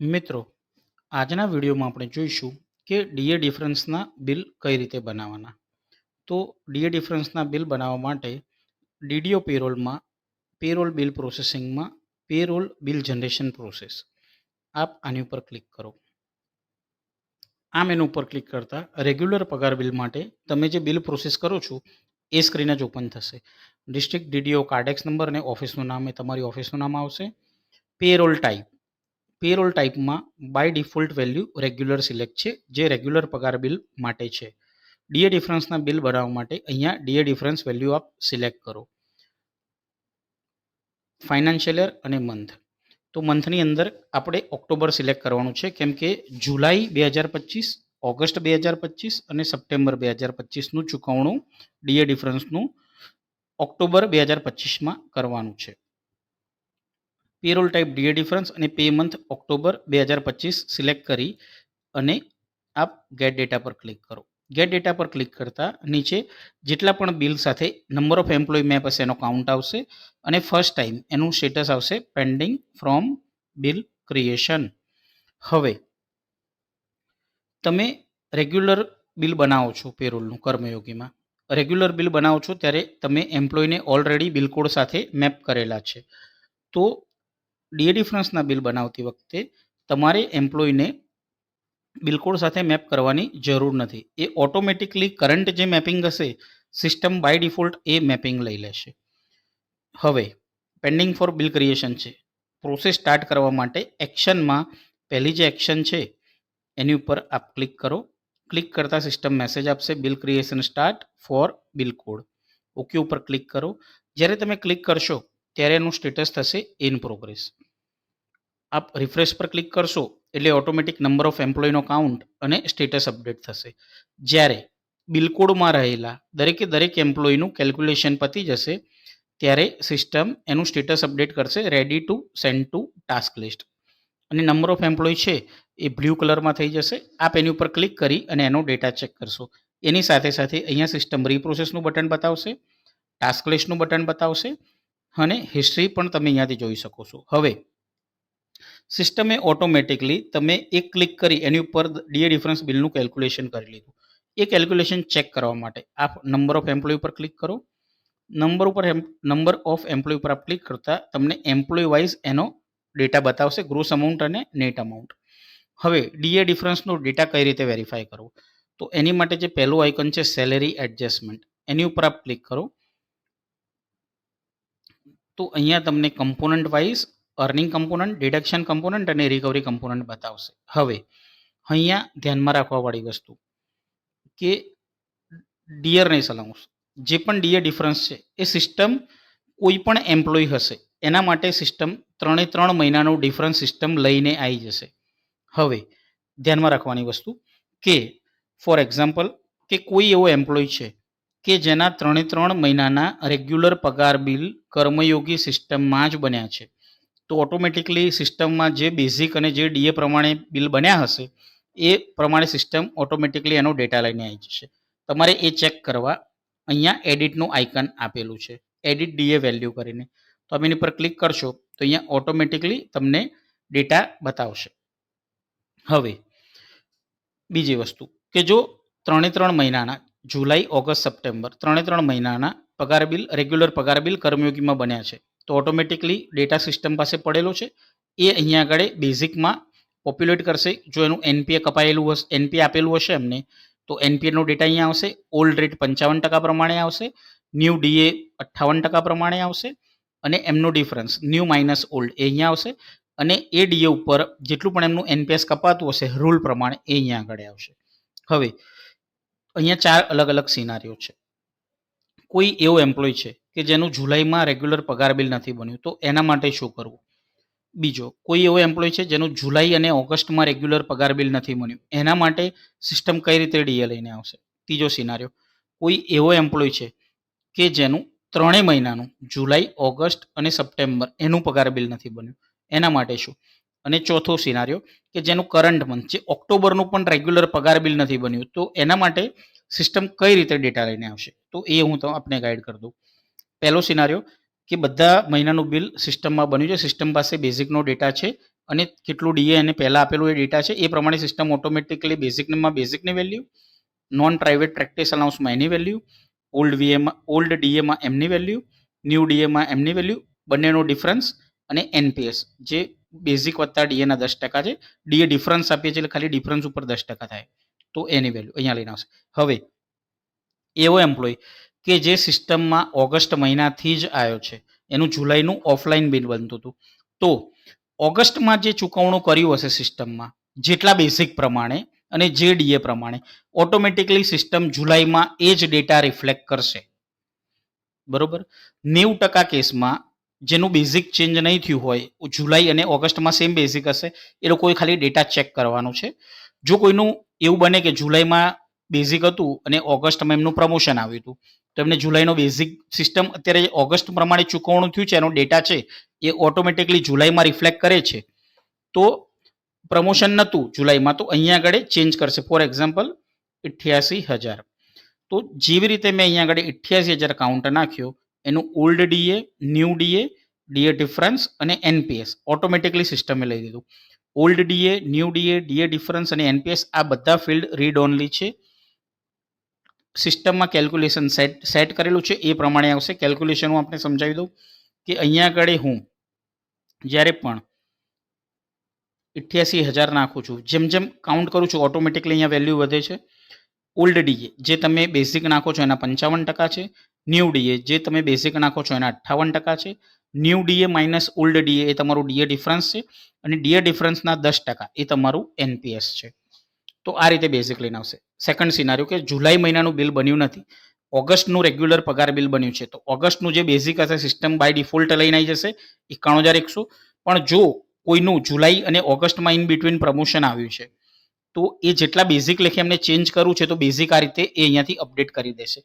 મિત્રો, આજના વિડીયોમાં આપણે જોઈશું કે ડીએ ડિફરન્સના બિલ કઈ રીતે બનાવવાના. તો ડીએ ડિફરન્સના બિલ બનાવવા માટે ડીડીઓ પેરોલમાં પેરોલ બિલ પ્રોસેસિંગમાં પેરોલ બિલ જનરેશન પ્રોસેસ આપ આની ઉપર ક્લિક કરો. આ મેનુ ઉપર ક્લિક કરતા રેગ્યુલર પગાર બિલ માટે તમે જે બિલ પ્રોસેસ કરો છો, એ સ્ક્રીન જ ઓપન થશે. ડિસ્ટ્રિક્ટ ડીડીઓ કાર્ડેક્સ નંબર અને ઓફિસનું નામ એ તમારી ઓફિસનું નામ આવશે. Payroll type payroll ટાઈપમાં by default value regular select છે, જે રેગ્યુલર પગાર બિલ માટે છે. ડીએ ડિફરન્સના બિલ બનાવવા માટે અહીંયા ડીએ ડિફરન્સ વેલ્યુ આપ સિલેક્ટ કરો. ફાઇનાન્શિયલ યર અને મંથ તો મંથની અંદર આપણે ઓક્ટોબર સિલેક્ટ કરવાનું છે, કેમ કે જુલાઈ બે હજાર પચીસ, ઓગસ્ટ બે હજાર પચીસ અને સપ્ટેમ્બર બે હજાર પચીસનું ચૂકવણું ડીએ ડિફરન્સનું ઓક્ટોબર બે હજાર પચીસમાં કરવાનું છે. પેરોલ ટાઈપ ડીએ ડિફરન્સ અને પે મંથ ઓક્ટોબર બે હજાર પચીસ સિલેક્ટ કરી અને આપ ગેટ ડેટા પર ક્લિક કરો. ગેટ ડેટા પર ક્લિક કરતા નીચે જેટલા પણ બિલ સાથે નંબર ઓફ એમ્પ્લોય મેપ હશે, એનો કાઉન્ટ આવશે અને ફર્સ્ટ ટાઈમ એનું સ્ટેટસ આવશે પેન્ડિંગ ફ્રોમ બિલ ક્રિએશન હવે, તમે રેગ્યુલર બિલ બનાવો છો પેરોલનું કર્મયોગીમાં. રેગ્યુલર બિલ બનાવો છો ત્યારે તમે એમ્પ્લોયને ઓલરેડી બિલ કોડ સાથે મેપ કરેલા છે. તો ડીએ ડિફરન્સના બિલ બનાવતી વખતે તમારે એમ્પ્લોયને બિલકોડ સાથે મેપ કરવાની જરૂર નથી. એ ઓટોમેટિકલી કરંટ જે મેપિંગ હશે સિસ્ટમ બાય ડિફોલ્ટ એ મેપિંગ લઈ લેશે. હવે પેન્ડિંગ ફોર બિલ ક્રિએશન છે. પ્રોસેસ સ્ટાર્ટ કરવા માટે એક્શનમાં પહેલી જે એક્શન છે, એની ઉપર આપ ક્લિક કરો. ક્લિક કરતાં સિસ્ટમ મેસેજ આપશે bill creation start for bill code okay ઉપર ક્લિક કરો. જ્યારે તમે ક્લિક કરશો, ત્યારે એનું સ્ટેટસ થશે ઇન પ્રોગ્રેસ આપ રિફ્રેશ પર ક્લિક કરશો, એટલે ઓટોમેટિક નંબર ઓફ એમ્પ્લોયનો કાઉન્ટ અને સ્ટેટસ અપડેટ થશે. જ્યારે બિલકોડમાં રહેલા દરેકે દરેક એમ્પ્લોયનું કેલ્ક્યુલેશન પતી જશે, ત્યારે સિસ્ટમ એનું સ્ટેટસ અપડેટ કરશે ready to send to task list અને નંબર ઓફ એમ્પ્લોય છે, એ બ્લુ કલરમાં થઈ જશે. આપ એની ઉપર ક્લિક કરી અને એનો ડેટા ચેક કરશો. એની સાથે સાથે અહીંયા સિસ્ટમ રીપ્રોસેસનું બટન બતાવશે ટાસ્ક લિસ્ટનું બટન બતાવશે, અને હિસ્ટ્રી પણ તમે અહીંયાથી જોઈ શકો છો. હવે સિસ્ટમે ઓટોમેટિકલી તમે એક ક્લિક કરી એની ઉપર ડીએ ડિફરન્સ બિલનું કેલ્ક્યુલેશન કરી લીધું. એ કેલ્ક્યુલેશન ચેક કરવા માટે આપ નંબર ઓફ એમ્પ્લોય ઉપર ક્લિક કરો. નંબર ઉપર નંબર ઓફ એમ્પ્લોય ઉપર આપ ક્લિક કરતા તમને એમ્પ્લોય વાઇઝ એનો ડેટા બતાવશે, ગ્રોસ અમાઉન્ટ અને નેટ અમાઉન્ટ. હવે ડીએ ડિફરન્સનો ડેટા કઈ રીતે વેરીફાઈ કરવો? તો એની માટે જે પહેલું આઇકન છે, સેલેરી એડજસ્ટમેન્ટ. એની ઉપર આપ ક્લિક કરો. તો અહીંયા તમને component wise earning component deduction component અને રિકવરી કમ્પોનન્ટ બતાવશે. હવે, અહીંયા ધ્યાનમાં રાખવાવાળી વસ્તુ કે ડિયરનેસ અલાઉન્સ જે પણ ડીએ ડિફરન્સ છે, એ સિસ્ટમ કોઈ પણ એમ્પ્લોય હશે, એના માટે સિસ્ટમ ત્રણે ત્રણ મહિનાનું ડિફરન્સ સિસ્ટમ લઈને આવી જશે. હવે, ધ્યાનમાં રાખવાની વસ્તુ કે ફોર એક્ઝામ્પલ કે કોઈ એવો એમ્પ્લોય છે કે જેના ત્રણે ત્રણ મહિનાના રેગ્યુલર પગાર બિલ કર્મયોગી સિસ્ટમમાં જ બન્યા છે. તો ઓટોમેટિકલી સિસ્ટમમાં જે બેઝિક અને જે ડીએ પ્રમાણે બિલ બન્યા હશે, એ પ્રમાણે સિસ્ટમ ઓટોમેટિકલી એનો ડેટા લઈને આવી જશે. તમારે એ ચેક કરવા અહીંયા એડિટનું આઇકન આપેલું છે. એડિટ ડીએ વેલ્યુ કરીને. તો તમે એની પર ક્લિક કરશો, તો અહીંયા ઓટોમેટિકલી તમને ડેટા બતાવશે. હવે, બીજી વસ્તુ, કે જો ત્રણે ત્રણ મહિનાના, જુલાઈ, ઓગસ્ટ, સપ્ટેમ્બર, ત્રણે ત્રણ મહિનાના પગાર બિલ રેગ્યુલર પગાર બિલ કર્મયોગીમાં બન્યા છે તો ઓટોમેટિકલી ડેટા સિસ્ટમ પાસે પડેલો છે. એ અહીંયા આગળ બેઝિકમાં પોપ્યુલેટ કરશે. જો એનું એનપીએ કપાયેલું હશે એનપીએ આપેલું હશે એમને, તો એનપીએનો ડેટા અહીંયા આવશે. ઓલ્ડ રેટ પંચાવન ટકા પ્રમાણે આવશે. ન્યૂ ડીએ અઠ્ઠાવન ટકા પ્રમાણે આવશે. અને એમનો ડિફરન્સ ન્યૂ માઇનસ ઓલ્ડ એ અહીંયા આવશે. અને એ ડીએ ઉપર જેટલું પણ એમનું એનપીએસ કપાતું હશે રૂલ પ્રમાણે એ અહીંયા આગળ આવશે. હવે, અહીંયા ચાર અલગ અલગ સિનારીઓ છે. કોઈ એવો એમ્પ્લોય છે કે જેનું જુલાઈમાં રેગ્યુલર પગાર બિલ નથી બન્યું. તો એના માટે શું કરવું? બીજો, કોઈ એવો એમ્પ્લોય છે જેનું જુલાઈ અને ઓગસ્ટમાં રેગ્યુલર પગાર બિલ નથી બન્યું. એના માટે સિસ્ટમ કઈ રીતે ડીએ લઈને આવશે? ત્રીજો સિનારિયો કોઈ એવો એમ્પ્લોય છે કે જેનું ત્રણેય મહિનાનું, જુલાઈ, ઓગસ્ટ અને સપ્ટેમ્બર, એનું પગાર બિલ નથી બન્યું. એના માટે શું? અને ચોથો સિનારિયો કે જેનું કરંટ મંથ છે, ઓક્ટોબરનું પણ રેગ્યુલર પગાર બિલ નથી બન્યું, તો એના માટે સિસ્ટમ કઈ રીતે ડેટા લઈને આવશે? તો એ હું તો આપને ગાઈડ કરી દઉં. પહેલો સિનારીઓ કે બધા મહિનાનું બિલ સિસ્ટમમાં બન્યું છે. સિસ્ટમ પાસે બેઝિકનો ડેટા છે અને કેટલું ડીએ એને પહેલાં આપેલું એ ડેટા છે. એ પ્રમાણે સિસ્ટમ ઓટોમેટિકલી બેઝિકમાં બેઝિકની વેલ્યુ નોન પ્રાઇવેટ પ્રેક્ટિસ અલાઉન્સમાં એની વેલ્યુ ઓલ્ડ વીએમાં ઓલ્ડ ડીએમાં એમની વેલ્યુ ન્યૂ ડીએમાં એમની વેલ્યુ બંનેનો ડિફરન્સ અને એનપીએસ જે બેઝિક વત્તા ડીએના દસ ટકા છે. ડીએ ડિફરન્સ આપીએ છીએ એટલે ખાલી ડિફરન્સ ઉપર દસ ટકા થાય. તો એની વેલ્યુ અહીંયા લઈને આવશે. હવે, એવો એમ્પ્લોય કે જે સિસ્ટમમાં ઓગસ્ટ મહિનાથી જ આવ્યો છે. એનું જુલાઈનું ઓફલાઈન બિલ બનતું હતું. તો ઓગસ્ટમાં જે ચૂકવણું કર્યું હશે સિસ્ટમમાં, જેટલા બેઝિક પ્રમાણે અને જે ડીએ પ્રમાણે, ઓટોમેટિકલી સિસ્ટમ જુલાઈમાં એ જ ડેટા રિફ્લેક્ટ કરશે. બરોબર? નેવું ટકા કેસમાં જેનું બેઝિક ચેન્જ નહીં થયું હોય જુલાઈ અને ઓગસ્ટમાં સેમ બેઝિક હશે, એ લોકોએ ખાલી ડેટા ચેક કરવાનો છે. જો કોઈનું એવું બને કે જુલાઈમાં બેઝિક હતું અને ઓગસ્ટમાં એમનું પ્રમોશન આવ્યું હતું. તો એમને જુલાઈનો બેઝિક સિસ્ટમ અત્યારે ઓગસ્ટ પ્રમાણે ચૂકવણું થયું છે, એનો ડેટા છે, એ ઓટોમેટિકલી જુલાઈમાં રિફ્લેક્ટ કરે છે. તો પ્રમોશન નહોતું જુલાઈમાં, તો અહીંયા આગળ ચેન્જ કરશે. ફોર એક્ઝામ્પલ અઠ્યાસી હજાર. તો જેવી રીતે મેં અહીંયા આગળ અઠ્યાસી હજાર કાઉન્ટ નાખ્યો, એનું old DA new DA DA difference અને એનપીએસ ઓટોમેટિકલી સિસ્ટમે લઈ દીધું old DA new DA DA difference અને એનપીએસ આ બધા ફિલ્ડ રીડ ઓનલી છે. સિસ્ટમમાં કેલ્ક્યુલેશન સેટ સેટ કરેલું છે, એ પ્રમાણે આવશે. કેલ્ક્યુલેશન હું આપણે સમજાવી દઉં કે અહીંયા આગળ હું જ્યારે પણ અઠ્યાસી હજાર નાખું છું, જેમ જેમ કાઉન્ટ કરું છું ઓટોમેટિકલી અહીંયા વેલ્યુ વધે છે. ઓલ્ડ ડીએ જે તમે બેઝિક નાખો છો, એના પંચાવન ટકા છે. ન્યૂ ડીએ જે તમે બેઝિક નાખો છો, એના અઠ્ઠાવન ટકા છે. New DA minus old DA એ તમારું ડીએ ડિફરન્સ છે. અને ડીએ ડિફરન્સના દસ ટકા એ તમારું એનપીએસ છે. તો આ રીતે બેઝિક લઈને આવશે. સેકન્ડ સિનારીઓ કે જુલાઈ મહિનાનું બિલ બન્યું નથી. ઓગસ્ટનું રેગ્યુલર પગાર બિલ બન્યું છે. તો ઓગસ્ટનું જે બેઝિક હશે સિસ્ટમ બાય ડિફોલ્ટ લઈને આવી જશે. એકાણું હજાર એકસો. પણ જો કોઈનું જુલાઈ અને ઓગસ્ટમાં ઇન બિટવીન પ્રમોશન આવ્યું છે, તો એ જેટલા બેઝિક લેખે એમને ચેન્જ કરવું છે, તો બેઝિક આ રીતે એ અહીંયાથી અપડેટ કરી દેશે.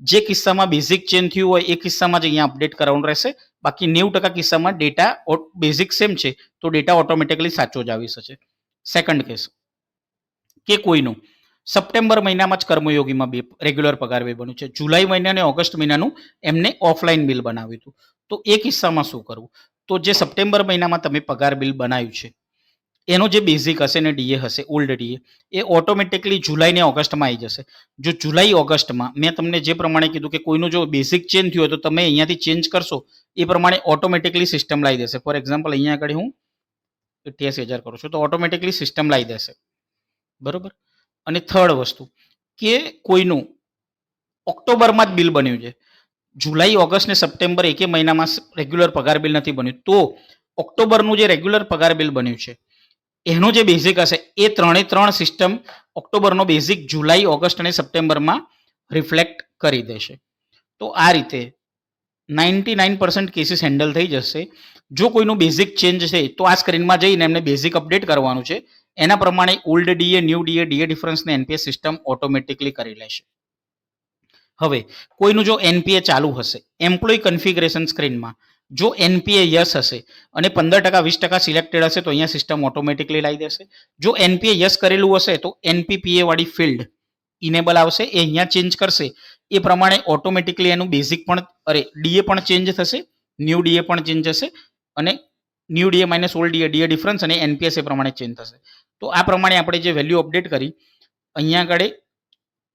જે કિસ્સામાં બેઝિક ચેન્જ થયું હોય, એ કિસ્સામાં જ અહીંયા અપડેટ કરવાનું રહેશે. બાકી નેવું ટકા કિસ્સામાં ડેટા બેઝિક સેમ છે, તો ડેટા ઓટોમેટિકલી સાચો જ આવી શકે. સેકન્ડ કેસ કે કોઈનું? સપ્ટેમ્બર મહિનામાં જ કર્મયોગીમાં બે રેગ્યુલર પગાર બે બન્યું છે. જુલાઈ મહિના અને ઓગસ્ટ મહિનાનું એમને ઓફલાઈન બિલ બનાવ્યું હતું. તો એ કિસ્સામાં શું કરવું? તો જે સપ્ટેમ્બર મહિનામાં તમે પગાર બિલ બનાવ્યું છે, એનો જે બેઝિક હશે ને ડીએ હશે ઓલ્ડ ડીએ એ ઓટોમેટિકલી જુલાઈ ને ઓગસ્ટમાં આવી જશે. જો જુલાઈ, ઓગસ્ટમાં મેં તમને જે પ્રમાણે કીધું કે કોઈનું જો બેઝિક ચેન્જ થયું તો તમે અહીંયાથી ચેન્જ કરશો, એ પ્રમાણે ઓટોમેટિકલી સિસ્ટમ લાવી દેશે. ફોર એક્ઝામ્પલ અહીંયા આગળ હું અઠ્યાસી હજાર કરું છું, તો ઓટોમેટિકલી સિસ્ટમ લાવી દેશે. બરોબર? અને થર્ડ વસ્તુ, કે કોઈનું ઓક્ટોબરમાં જ બિલ બન્યું છે. જુલાઈ, ઓગસ્ટ ને સપ્ટેમ્બર એકે મહિનામાં રેગ્યુલર પગાર બિલ નથી બન્યું. તો ઓક્ટોબરનું જે રેગ્યુલર પગાર બિલ બન્યું છે, એનું જે બેઝિક હશે, એ ત્રણે ત્રણ સિસ્ટમ ઓક્ટોબરનો બેઝિક જુલાઈ, ઓગસ્ટ અને સપ્ટેમ્બરમાં રિફ્લેક્ટ કરી દેશે. તો આ રીતે ninety nine percent cases handle થઈ જશે. જો કોઈનું બેઝિક ચેન્જ છે, તો આ સ્ક્રીનમાં જઈને એમને બેઝિક અપડેટ કરવાનું છે. એના પ્રમાણે old DA new DA DA ડિફરન્સને NPA system automatically કરી લેશે. હવે, કોઈનું જો એનપીએ ચાલુ હશે એમ્પ્લોય કન્ફિગરેશન સ્ક્રીનમાં જો એનપીએ યસ હશે અને પંદર ટકા, વીસ ટકા સિલેક્ટેડ હશે, તો અહીંયા સિસ્ટમ ઓટોમેટિકલી લાવી દેશે. જો એનપીએ યસ કરેલું હશે, તો એનપીપીએ વાળી ફિલ્ડ ઇનેબલ આવશે, એ અહીંયા ચેન્જ કરશે. એ પ્રમાણે ઓટોમેટિકલી એનું બેઝિક પણ, અરે ડીએ પણ ચેન્જ થશે ન્યૂ ડીએ પણ ચેન્જ થશે અને new DA minus old DA DA difference અને એનપીએસ એ પ્રમાણે ચેન્જ થશે. તો આ પ્રમાણે આપણે જે વેલ્યુ અપડેટ કરી, અહીંયા આગળ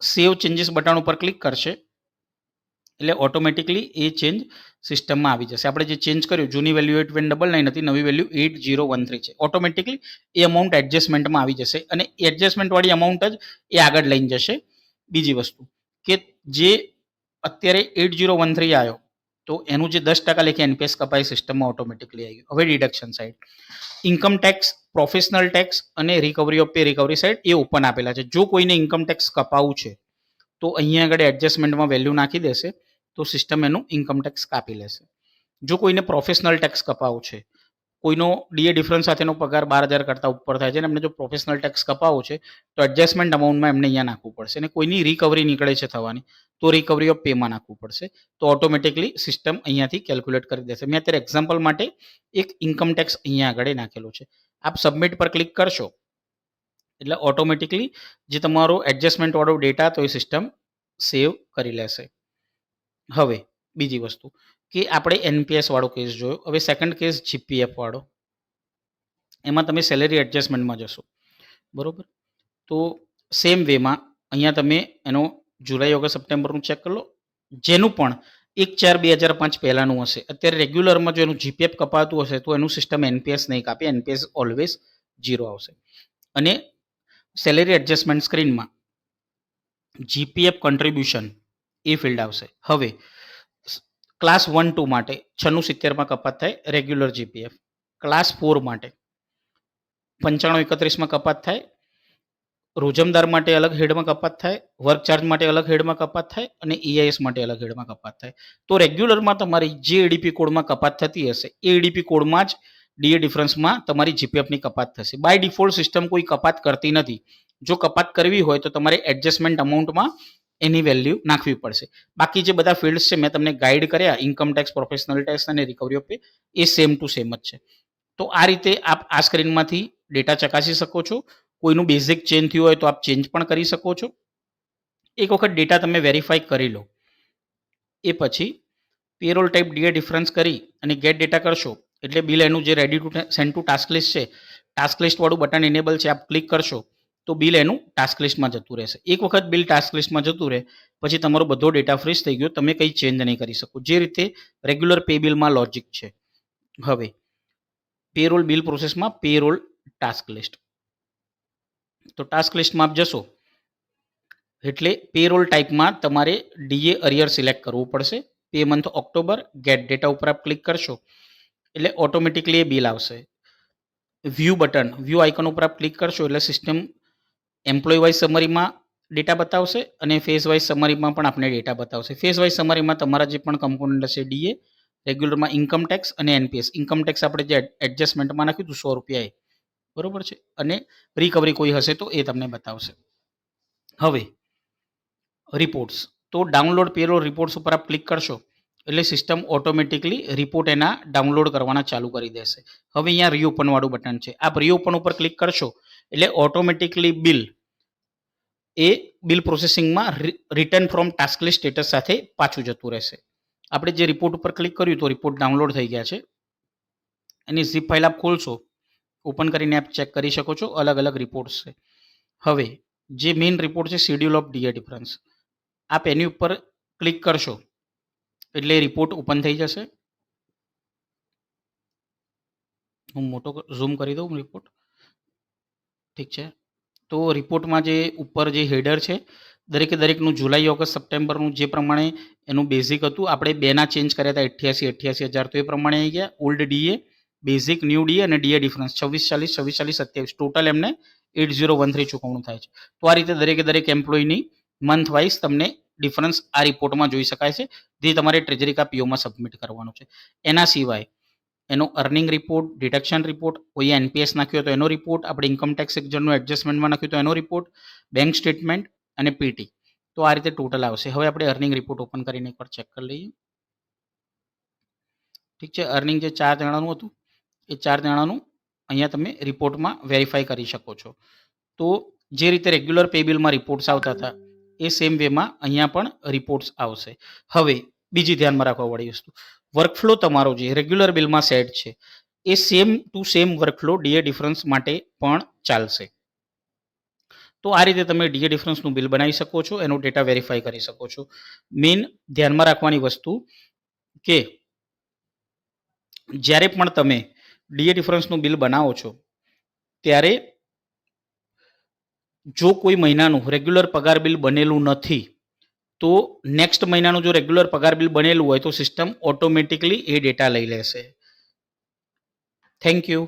સેવ ચેન્જીસ બટન ઉપર ક્લિક કરશે. એટલે ઓટોમેટિકલી એ ચેન્જ સિસ્ટમમાં આવી જશે. આપણે જે ચેન્જ કર્યું, જૂની value eight one double nine હતી, નવી value eight zero one three છે. ઓટોમેટિકલી એ અમાઉન્ટ એડજસ્ટમેન્ટમાં આવી જશે અને એડજસ્ટમેન્ટવાળી અમાઉન્ટ જ એ આગળ લઈને જશે. બીજી વસ્તુ કે જે અત્યારે એટ જીરો વન થ્રી આવ્યો તો એનું જે દસ ટકા લેખે એનપીએસ કપાઈ સિસ્ટમમાં ઓટોમેટિકલી આવી ગયું. હવે deduction side income tax professional tax અને recovery of pay recovery side A open આપેલા છે. જો કોઈને ઇન્કમ ટેક્સ કપાવવું છે, તો અહીંયા આગળ એડજસ્ટમેન્ટમાં વેલ્યુ નાખી દેશે, તો સિસ્ટમ એનું ઇન્કમ ટેક્સ કાપી લેશે. જો કોઈને પ્રોફેશનલ ટેક્સ કપાવવું છે, કોઈનો ડીએ ડિફરન્સ સાથેનો પગાર બાર હજાર કરતાં ઉપર થાય છે અને એમને જો પ્રોફેશનલ ટેક્સ કપાવવો છે, તો એડજસ્ટમેન્ટ અમાઉન્ટમાં એમને અહીંયા નાખવું પડશે અને કોઈની રિકવરી નીકળે છે થવાની તો રિકવરી ઓફ પેમાં નાખવું પડશે. તો ઓટોમેટિકલી સિસ્ટમ અહીંયાથી કેલ્ક્યુલેટ કરી દેશે. મેં અત્યારે એક્ઝામ્પલ માટે એક ઇન્કમ ટેક્સ અહીંયા આગળ નાખેલો છે. આપ સબમિટ પર ક્લિક કરશો, એટલે ઓટોમેટિકલી જે તમારો એડજસ્ટમેન્ટ વાળો ડેટા તો એ સિસ્ટમ સેવ કરી લેશે. હવે બીજી વસ્તુ, કે આપણે એનપીએસ વાળો કેસ જોયો. હવે સેકન્ડ કેસ જીપીએફ વાળો. એમાં તમે સેલેરી એડજસ્ટમેન્ટમાં જશો. બરાબર? તો સેમ વેમાં અહીંયા તમે એનો જુલાઈ, ઓગસ્ટ, સપ્ટેમ્બરનું ચેક કરી લો. જેનું પણ એક ચાર બે હજાર પાંચ પહેલાંનું હશે. અત્યારે રેગ્યુલરમાં જો એનું જીપીએફ કપાતું હશે તો એનું સિસ્ટમ એનપીએસ નહીં કાપે. એનપીએસ ઓલવેઝ ઝીરો આવશે. અને સેલેરી એડજસ્ટમેન્ટ સ્ક્રીનમાં જીપીએફ કન્ટ્રીબ્યુશન એ ફિલ્ડ આવશે. હવે ક્લાસ વન ટુ માટે છન્નું, સિત્તેરમાં કપાત થાય રેગ્યુલર જીપીએફ ક્લાસ ફોર માટે પંચાણું, એકત્રીસમાં કપાત થાય રોજમદાર માટે અલગ હેડમાં કપાત થાય, વર્ક ચાર્જ માટે અલગ હેડમાં કપાત થાય અને ઈઆઈએસ માટે અલગ હેડમાં કપાત થાય. તો રેગ્યુલરમાં તમારી જે એડીપી કોડમાં કપાત થતી હશે, એ એડીપી કોડમાં જ ડીએ ડિફરન્સમાં તમારી જીપીએફની કપાત થશે. બાય ડિફોલ્ટ સિસ્ટમ કોઈ કપાત કરતી નથી. જો કપાત કરવી હોય તો તમારે એડજસ્ટમેન્ટ અમાઉન્ટમાં એની વેલ્યુ નાખવી પડશે. બાકી જે બધા ફિલ્ડ્સ છે, મેં તમને ગાઈડ કર્યા ઇન્કમ ટેક્સ પ્રોફેશનલ ટેક્સ અને રિકવરી ઓફ પે એ સેમ ટુ સેમ જ છે. તો આ રીતે આપ આ સ્ક્રીનમાંથી ડેટા ચકાસી શકો છો. કોઈનું બેઝિક ચેન્જ થયું હોય તો આપ ચેન્જ પણ કરી શકો છો. એક વખત ડેટા તમે વેરીફાઈ કરી લો. એ પછી પેરોલ ટાઈપ ડીએ ડિફરન્સ કરી અને ગેટ ડેટા કરશો. એટલે બિલ એનું જે ready to send to task list છે ટાસ્ક લિસ્ટવાળું બટન ઇનેબલ છે, આપ ક્લિક કરશો, તો બિલ એનું ટાસ્ક લિસ્ટમાં જતું રહેશે. એક વખત બિલ ટાસ્ક લિસ્ટમાં જતું રહે, પછી તમારો બધો ડેટા ફ્રીઝ થઈ ગયો, તમે કંઈ ચેન્જ નહીં કરી શકો. જે રીતે રેગ્યુલર પે બિલમાં લોજિક છે. હવે પેરોલ બિલ પ્રોસેસમાં પેરોલ ટાસ્ક લિસ્ટ તો ટાસ્ક લિસ્ટમાં આપ જશો. એટલે પેરોલ ટાઈપમાં તમારે ડીએ અરિયર સિલેક્ટ કરવું પડશે. Pay month October get data ઉપર આપ ક્લિક કરશો. એટલે ઓટોમેટિકલી એ બિલ આવશે. વ્યૂ બટન વ્યૂ આઇકન ઉપર આપ ક્લિક કરશો એટલે સિસ્ટમ એમ્પ્લોય વાઇઝ સમરીમાં ડેટા બતાવશે અને ફેઝ વાઇઝ સમરીમાં પણ આપણે ડેટા બતાવશે. ફેઝ વાઇઝ સમરીમાં તમારા જે પણ કમ્પોનન્ટ હશે ડીએ રેગ્યુલરમાં ઇન્કમ ટેક્સ અને એનપીએસ ઇન્કમ ટેક્સ આપણે જે એડજસ્ટમેન્ટમાં નાખ્યું હતું, સો રૂપિયા એ. બરોબર છે? અને રિકવરી કોઈ હશે તો એ તમને બતાવશે. હવે રિપોર્ટ્સ તો ડાઉનલોડ પેરો રિપોર્ટ્સ ઉપર આપ ક્લિક કરશો, એટલે સિસ્ટમ ઓટોમેટિકલી રિપોર્ટ એના ડાઉનલોડ કરવાના ચાલુ કરી દેશે. હવે અહીંયા રીઓપનવાળું બટન છે. આપ રીઓપન ઉપર ક્લિક કરશો, એટલે ઓટોમેટિકલી બિલ એ bill પ્રોસેસિંગમાં return from task list status સાથે પાછું જતું રહેશે. આપણે જે રિપોર્ટ ઉપર ક્લિક કર્યું તો રિપોર્ટ ડાઉનલોડ થઈ ગયા છે. એની ઝીપ ફાઇલ આપ ખોલશો ઓપન કરીને આપ ચેક કરી શકો છો, અલગ અલગ રિપોર્ટ્સ છે. હવે, જે મેઇન રિપોર્ટ છે શેડ્યુલ ઓફ ડીએ ડિફરન્સ આપ એની ઉપર ક્લિક કરશો, એટલે રિપોર્ટ ઓપન થઈ જશે. હું મોટો ઝૂમ કરી દઉં રિપોર્ટ ઠીક છે? તો રિપોર્ટમાં જે ઉપર જે હેડર છે, દરેકે દરેકનું જુલાઈ, ઓગસ્ટ, સપ્ટેમ્બરનું જે પ્રમાણે એનું બેઝિક હતું, આપણે બેના ચેન્જ કર્યા હતા અઠ્યાસી અઠ્યાસી હજાર, તો એ પ્રમાણે આવી ગયા. Old DA basic new D અને ડીએ ડિફરન્સ. છવ્વીસ, ચાલીસ છવ્વીસ, ચાલીસ, સત્યાવીસ. ટોટલ એમને એટ ઝીરો વન થ્રી ચૂકવણું થાય છે. તો આ રીતે દરેકે દરેક એમ્પ્લોયની મંથ વાઇઝ તમને ડિફરન્સ આ રિપોર્ટમાં જોઈ શકાય છે, જે તમારે ટ્રેજરી કા પીઓમાં સબમિટ કરવાનું છે. એના સિવાય એનો અર્નિંગ રિપોર્ટ ડિડક્શન રિપોર્ટ કોઈએ એનપીએસ નાખ્યો તો એનો રિપોર્ટ આપણે ઇન્કમ ટેક્સ સેક્શનનું એડજસ્ટમેન્ટમાં નાખ્યું તો એનો રિપોર્ટ બેંક સ્ટેટમેન્ટ અને પીટી તો આ રીતે ટોટલ આવશે. હવે આપણે અર્નિંગ રિપોર્ટ ઓપન કરીને એકવાર ચેક કરી લઈએ. ઠીક છે? અર્નિંગ જે ચાર જણાનું હતું એ ચાર જણાનું અહીંયા તમે રિપોર્ટમાં વેરીફાઈ કરી શકો છો. તો જે રીતે રેગ્યુલર પે બિલમાં રિપોર્ટ્સ આવતા હતા, એ સેમ વેમાં અહીંયા પણ રિપોર્ટ્સ આવશે. હવે બીજી ધ્યાનમાં રાખવા વાળી વસ્તુ. વર્કફ્લો તમારો જે રેગ્યુલર બિલમાં સેટ છે, એ same to same workflow DA difference માટે પણ ચાલશે. તો આ રીતે તમે ડીએ ડિફરન્સનું બિલ બનાવી શકો છો, એનો ડેટા વેરીફાઈ કરી શકો છો. મેઇન ધ્યાનમાં રાખવાની વસ્તુ કે જ્યારે પણ તમે ડીએ ડિફરન્સનું બિલ બનાવો છો, ત્યારે જો કોઈ મહિનાનું રેગ્યુલર પગાર બિલ બનેલું નથી, તો નેક્સ્ટ મહિનાનું જો રેગ્યુલર પગાર બિલ બનેલું હોય તો સિસ્ટમ ઓટોમેટિકલી એ ડેટા લઈ લેશે. Thank you